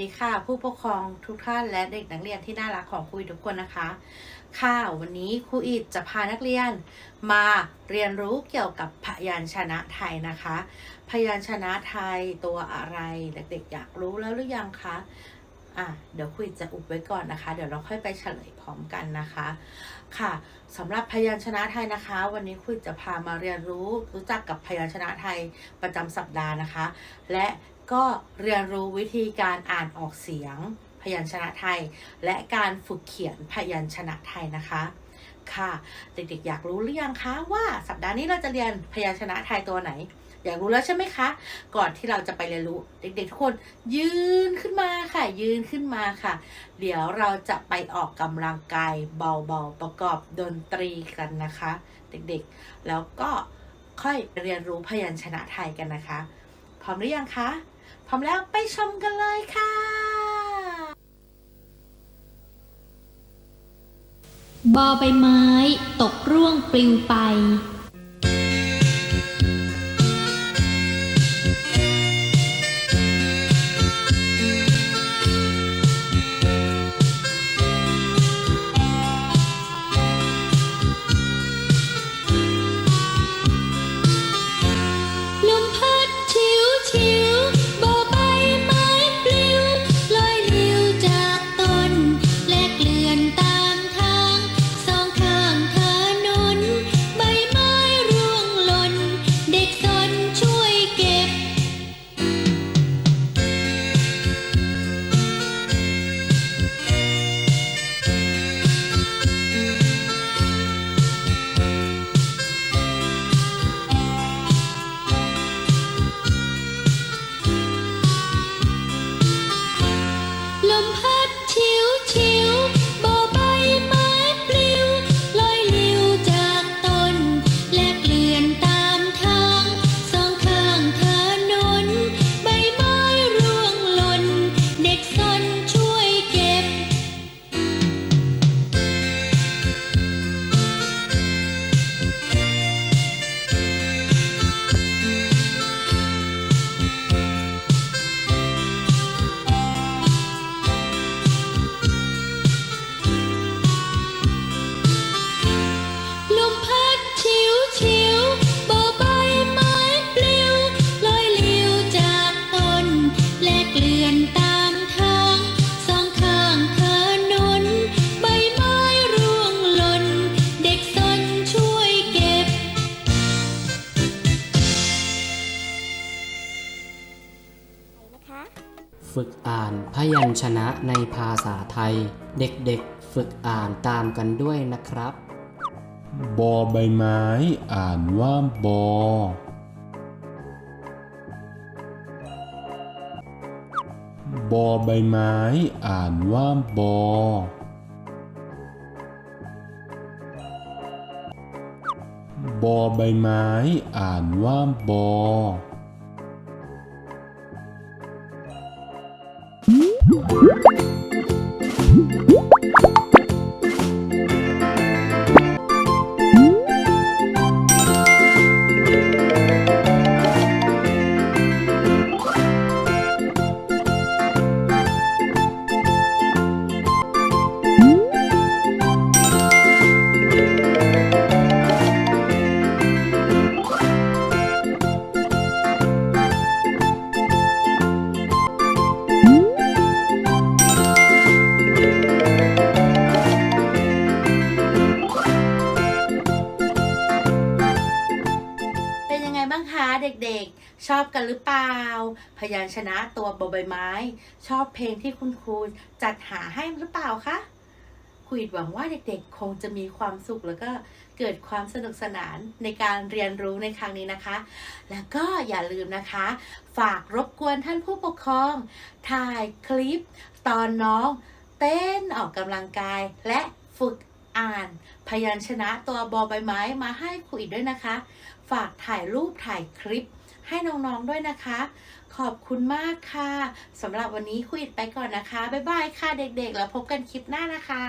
ดีค่ะ ผู้ปกครองทุกท่านและเด็กนักเรียนที่น่ารักของครูอิฐทุกคนนะคะ ค่ะวันนี้ครูอิฐจะพานักเรียนมาเรียนรู้เกี่ยวกับพยัญชนะไทยนะคะ พยัญชนะไทยตัวอะไรเด็กๆอยากรู้แล้วหรือยังคะอะเดี๋ยวครูอิฐจะอุบไว้ก่อนนะคะ เดี๋ยวเราค่อยไปเฉลยพร้อมกันนะคะ ค่ะสำหรับพยัญชนะไทยนะคะ วันนี้ครูอิฐจะพามาเรียนรู้รู้จักกับพยัญชนะไทยประจำสัปดาห์นะคะ และ ก็เรียนรู้วิธีการอ่านออกเสียง พยัญชนะไทย และการฝึกเขียนพยัญชนะไทยนะคะค่ะเด็กๆอยากรู้หรือยังคะว่าสัปดาห์นี้เราจะเรียนพยัญชนะไทยตัวไหน อยากรู้แล้วใช่ไหมคะ ก่อนที่เราจะไปเรียนรู้ เด็กๆทุกคนยืนขึ้นมาค่ะ ยืนขึ้นมาค่ะ เดี๋ยวเราจะไปออกกำลังกายเบาๆประกอบดนตรีกันนะคะ เด็กๆ แล้วก็ค่อยเรียนรู้พยัญชนะไทยกันนะคะ พร้อมหรือยังคะ พร้อมแล้วไปชมกันเลยค่ะ บอใบไม้ ตกร่วงปลิวไป ฝึกอ่านพยัญชนะในภาษาไทย เด็กๆ ฝึกอ่านตามกันด้วยนะครับ บอใบไม้ อ่านว่าบอ บอใบไม้ อ่านว่าบอบอใบไม้ อ่านว่าบอ เบ้างคะเด็กๆ ชอบกันหรือเปล่า พยัญชนะตัวบอใบไม้ ชอบเพลงที่คุณครูจัดหาให้หรือเปล่าคะครูอิดหวังว่าเด็กๆ คงจะมีความสุขแล้วก็เกิดความสนุกสนานในการเรียนรู้ในครั้งนี้นะคะ แล้วก็อย่าลืมนะคะ ฝากรบกวนท่านผู้ปกครอง ถ่ายคลิป ตอนน้อง เต้นออกกำลังกายและฝึกอ่าน พยัญชนะตัวบอใบไม้มาให้ครูอิดด้วยนะคะ ฝากถ่ายรูปถ่ายคลิปให้น้องๆด้วยนะคะ ขอบคุณมากค่ะสำหรับวันนี้ครูอิดไปก่อนนะคะ บ๊ายบายค่ะเด็กๆ แล้วพบกันคลิปหน้านะคะ